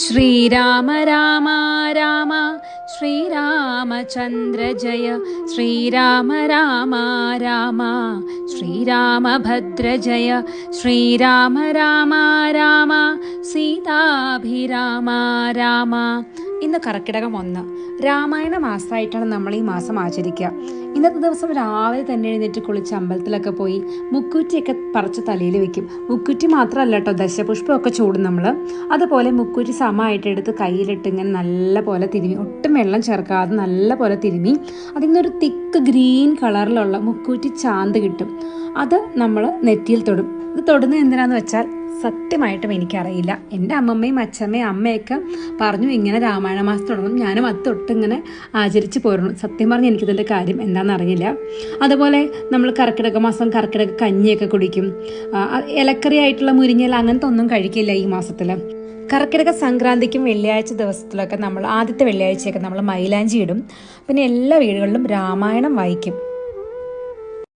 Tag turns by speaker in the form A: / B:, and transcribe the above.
A: श्रीराम राम राम श्रीरामचन्द्र जय श्रीराम राम राम श्रीरामभद्र जय श्रीराम राम राम सीताभिराम राम ഇന്ന് കർക്കിടകം ഒന്ന്. രാമായണ മാസമായിട്ടാണ് നമ്മൾ ഈ മാസം ആചരിക്കുക. ഇന്നത്തെ ദിവസം രാവിലെ തന്നെ എഴുന്നേറ്റ് കുളിച്ച് അമ്പലത്തിലൊക്കെ പോയി മുക്കൂറ്റിയൊക്കെ പറിച്ച് തലയിൽ വെക്കും. മുക്കൂറ്റി മാത്രമല്ല കേട്ടോ ദശപുഷ്പമൊക്കെ ചൂടും നമ്മൾ. അതുപോലെ മുക്കുറ്റി സമമായിട്ട് എടുത്ത് കയ്യിലിട്ട് ഇങ്ങനെ നല്ല പോലെ തിരുമി ഒട്ടും വെള്ളം ചേർക്കാതെ നല്ല പോലെ തിരുമി അതിൽ നിന്നൊരു തിക്ക് ഗ്രീൻ കളറിലുള്ള മുക്കൂറ്റി ചാന്ത് കിട്ടും. അത് നമ്മൾ നെറ്റിയിൽ തൊടും. ഇത് തൊടുന്നത് എന്തിനാന്ന് വെച്ചാൽ സത്യമായിട്ടും എനിക്കറിയില്ല. എന്റെ അമ്മമ്മയും അച്ഛമ്മയും അമ്മയൊക്കെ പറഞ്ഞു ഇങ്ങനെ രാമായണ മാസം തുടങ്ങും ഞാനും അത് തൊട്ട് ഇങ്ങനെ ആചരിച്ച് പോരുന്നു. സത്യം പറഞ്ഞ് എനിക്കിതിന്റെ കാര്യം എന്താണെന്ന് അറിയില്ല അതുപോലെ നമ്മൾ കർക്കിടക മാസം കർക്കിടക കഞ്ഞിയൊക്കെ കുടിക്കും. ഇലക്കറി ആയിട്ടുള്ള മുരിങ്ങയില അങ്ങനത്തെ ഒന്നും കഴിക്കില്ല ഈ മാസത്തിൽ കർക്കിടക സംക്രാന്തിക്കും വെള്ളിയാഴ്ച ദിവസത്തിലൊക്കെ നമ്മൾ ആദ്യത്തെ വെള്ളിയാഴ്ചയൊക്കെ നമ്മൾ മൈലാഞ്ചി ഇടും. പിന്നെ എല്ലാ വീടുകളിലും രാമായണം വായിക്കും.